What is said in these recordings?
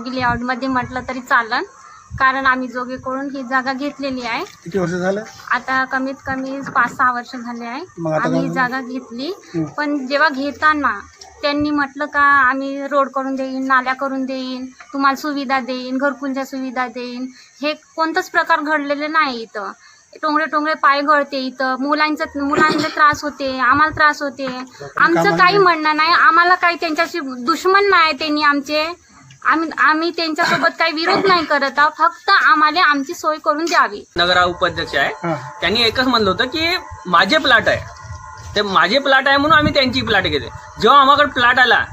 जोगी लेआउटमध्ये म्हटलं तरी चालन. कारण आम्ही जोगीकडून ही जागा घेतलेली आहे. किती वर्ष झालं? आता कमीत कमी पाच सहा वर्ष झाले आहे. मग आता आम्ही काय? ही जागा घेतली. हं. पण जेव्हा घेताना त्यांनी म्हटलं का आम्ही रोड करून देईन नाल्या करून देईन तुम्हाला सुविधा देईन घरकुलच्या सुविधा देईन. हे कोणताच प्रकार घडलेले नाही इथं. टोंगळे टोंगळे पाय गळते इथं. मुलांचं मुलांना त्रास होते आम्हाला त्रास होते. आमचं काही म्हणणं नाही. आम्हाला काही त्यांच्याशी दुश्मन नाही त्यांनी आमचे. आम्ही आम्ही त्यांच्यासोबत काही विरोध नाही करत आहोत. फक्त आम्हाला आमची सोय करून द्यावी. नगरा उपाध्यक्ष आहे. हां. त्यांनी एकच म्हणलं होतं की माझे प्लॉट आहे. ते माझे प्लॉट आहे म्हणून आम्ही त्यांची प्लॉट घेते जेव्हा आम्हाकडे प्लॉट आला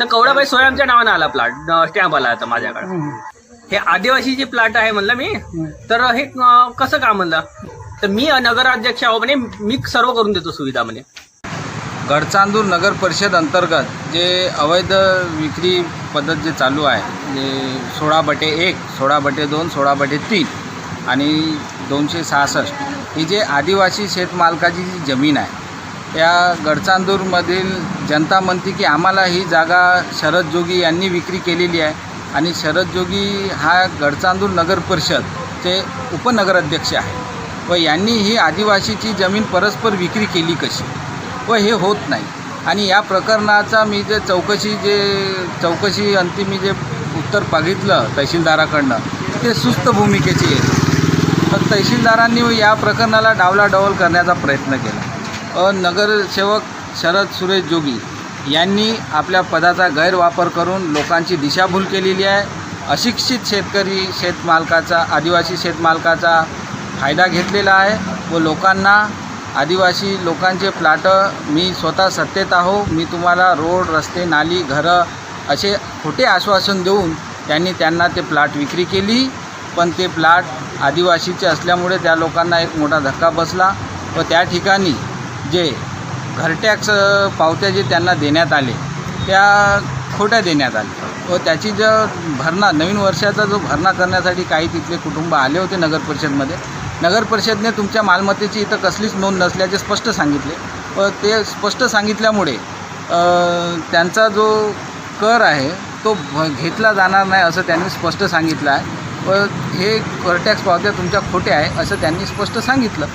तर कवडाबाई सोय आमच्या नावानं आला प्लॉट स्टॅम्प आला आता माझ्याकडे. हं, हे आदिवासीची प्लॉट आहे म्हणलं मी. हं. तर हे कसं का म्हणलं? तर मी नगराध्यक्ष आहो म्हणे मी सर्व करून देतो सुविधा म्हणे. गडचांदूर नगर परिषद अंतर्गत जे अवैध विक्री पद्धत जे चालू आहे जे सोळा बटे एक सोळा बटे दोन सोळा बटे तीन आणि दोनशे सहासष्ट ही जे आदिवासी शेतमालकाची जी जमीन आहे त्या गडचांदूरमधील जनता म्हणते की आम्हाला ही जागा शरद जोगी यांनी विक्री केलेली आहे आणि शरद जोगी हा गडचांदूर नगर परिषदचे उपनगराध्यक्ष आहे. व यांनी ही आदिवासीची जमीन परस्पर विक्री केली कशी? व हे होत नाही. आणि या प्रकरणाचा मी जे चौकशी जे चौकशी अंतिम मी जे उत्तर बघितलं तहसीलदाराकडनं ते सुस्त भूमिकेचे आहे. तर तहसीलदारांनी या प्रकरणाला डावलाडवल करण्याचा प्रयत्न केला. नगरसेवक शरद सुरेश जोगी यांनी आपल्या पदाचा गैरवापर करून लोकांची दिशाभूल केलेली आहे. अशिक्षित शेतकरी शेतमालकाचा आदिवासी शेतमालकाचा फायदा घेतलेला आहे व लोकांना आदिवासी लोकांचे प्लाटं मी स्वतः सत्तेत आहो. मी तुम्हाला रोड रस्ते नाली घरं असे खोटे आश्वासन देऊन त्यांनी त्यांना ते प्लाट विक्री केली. पण ते प्लाट आदिवासीचे असल्यामुळे त्या लोकांना एक मोठा धक्का बसला व त्या ठिकाणी जे घरटॅक्स पावत्या जे त्यांना देण्यात आले त्या खोट्या देण्यात आल्या व त्याची जो भरणा नवीन वर्षाचा जो भरणा करण्यासाठी काही तिथले कुटुंब आले होते नगर परिषदमध्ये नगर परिषदने तुमच्या मालमत्तेची इथं कसलीच नोंद नसल्याचे स्पष्ट सांगितले. व ते स्पष्ट सांगितल्यामुळे त्यांचा जो कर आहे तो भ घेतला जाणार नाही असं त्यांनी स्पष्ट सांगितलं आहे. व हे घरटॅक्स पावत्या तुमच्या खोट्या आहे असं त्यांनी स्पष्ट सांगितलं.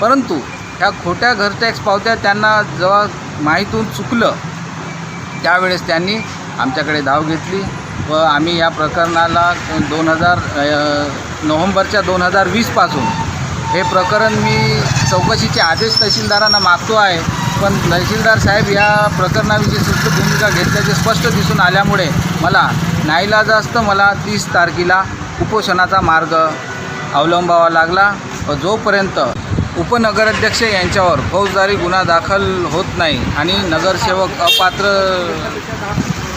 परंतु ह्या खोट्या घरटॅक्स पावत्या त्यांना जेव्हा माहीतून चुकलं त्यावेळेस त्यांनी आमच्याकडे धाव घेतली. व आम्ही या प्रकरणाला दोन हजार नोव्हेंबरच्या दोन हजार वीसपासून हे प्रकरण मी चौकशीचे आदेश तहसीलदारांना मागतो आहे. पण तहसीलदार साहेब या प्रकरणाविषयी सुस्त भूमिका घेतल्याचे स्पष्ट दिसून आल्यामुळे मला नाईलाजास्त मला तीस तारखेला उपोषणाचा मार्ग अवलंबावा लागला. व जोपर्यंत उपनगराध्यक्ष यांच्यावर फौजदारी गुन्हा दाखल होत नाही आणि नगरसेवक अपात्र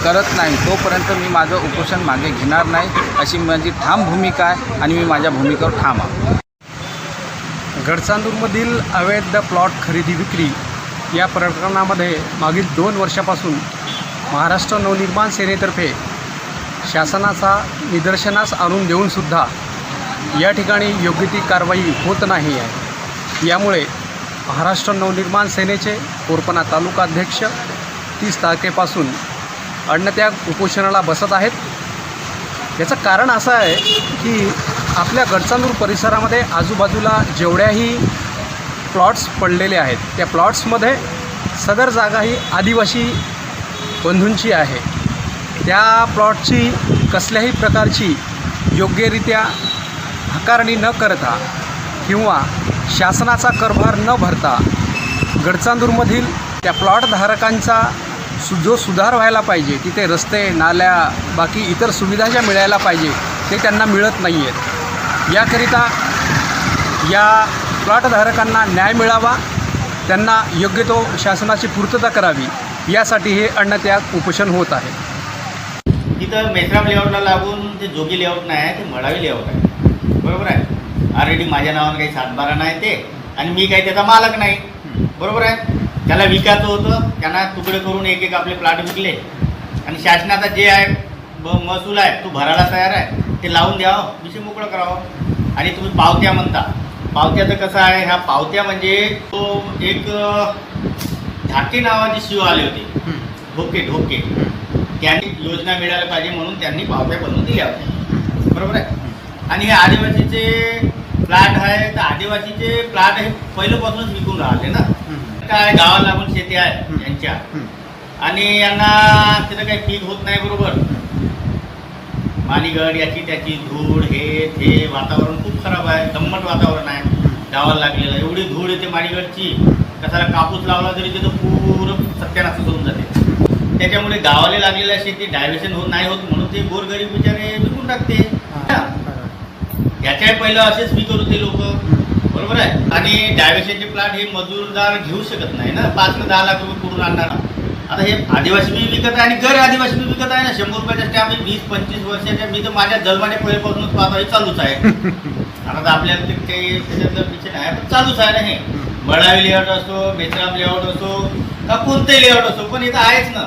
करत नाही तोपर्यंत मी माझं उपोषण मागे घेणार नाही. अशी माझी ठाम भूमिका आहे आणि मी माझ्या भूमिकेवर ठाम आहे. गडचांदूरमधील अवैध प्लॉट खरेदी विक्री या प्रकरणामध्ये मागील दोन वर्षापासून महाराष्ट्र नवनिर्माण सेनेतर्फे शासनाचा निदर्शनास आणून देऊनसुद्धा या ठिकाणी योग्य ती कारवाई होत नाही आहे. यामुळे महाराष्ट्र नवनिर्माण सेनेचे कोरपणा तालुका अध्यक्ष तीस तारखेपासून अण्णत्याग उपोषणाला बसत आहेत. याचं कारण असं आहे की आपल्या गडचांदूर परिसरामध्ये आजूबाजूला जेवढ्याही प्लॉट्स पडलेले आहेत त्या प्लॉट्समध्ये सदर जागा ही आदिवासी बंधूंची आहे. त्या प्लॉटची कसल्याही प्रकारची योग्यरित्या हकारणी न करता किंवा शासनाचा करभार न भरता गडचांदूरमधील त्या प्लॉटधारकांचा सु जो सुधार व्हायला पाहिजे तिथे रस्ते नाल्या बाकी इतर सुविधा ज्या मिळायला पाहिजे ते त्यांना मिळत नाही आहेत याकरिता या प्लॉटधारकांना न्याय मिळावा त्यांना योग्य तो शासनाची पूर्तता करावी यासाठी हे अन्नत्याग उपोषण होत आहे. तिथं मेसराम लेआउटला लागून ते जोगी लेआउट नाही आहे ते मडावी लेआउट आहे. बरोबर आहे? ऑलरेडी माझ्या नावानं काही सातबारा नाही ते आणि मी काही त्याचा मालक नाही. बरोबर आहे? त्याला विकायचं होतं त्यांना तुकडे करून एक एक आपले प्लॉट विकले. आणि शासनाचा जे आहे महसूल आहे तो भरायला तयार आहे. ते लावून द्यावं विषय मोकळं करावं. आणि तुम्ही पावत्या म्हणता. पावत्याचं कसं आहे ह्या पावत्या म्हणजे तो एक झाके नावाची शिव आले होते. ढोके ढोके त्यांनी योजना मिळायला पाहिजे म्हणून त्यांनी पावत्या बनवून दिल्या होत्या. बरोबर आहे? आणि हे आदिवासीचे प्लॅट आहे तर आदिवासीचे प्लॅट हे पहिल्यापासूनच विकून राहिले ना. काय गावाला लागून शेती आहे यांच्या. आणि यांना तिथं काही पीक होत नाही बरोबर. मालीगड याची त्याची धूळ हे ते वातावरण खूप खराब आहे. दम्मट वातावरण आहे. गावाला लागलेलं. एवढी धूळ येते मालीगडची कसाला कापूस लावला तरी तिथं पूर्ण सत्यानाशच होऊन जाते. त्याच्यामुळे गावाला लागलेल्या शेती डायव्हर्शन होत नाही होत म्हणून ते गोरगरीब बिचारे विकून टाकते. याच्या पहिलं असेच विकत होते लोक. बरोबर आहे? आणि डायव्हर्शनचे प्लांट हे मजूरदार घेऊ शकत नाही ना? पाच ते दहा लाख रुपये कुठून आणणार. आता हे आदिवासी बी विकत आहे आणि गैर आदिवासी बी विकत आहे ना. शंभर रुपयाच्या स्टॅम्प वीस पंचवीस वर्षाच्या मी तर माझ्या जन्माने पहिल्यापासूनच पाहतो. हे चालूच आहे. आता तर आपल्याला ते काही त्याच्यात विषय नाही. पण चालूच आहे ना हे. बळावी लेआउट असो बेचराम लेआउट असो का कोणतंही लेआउट असो पण इथं आहेच ना.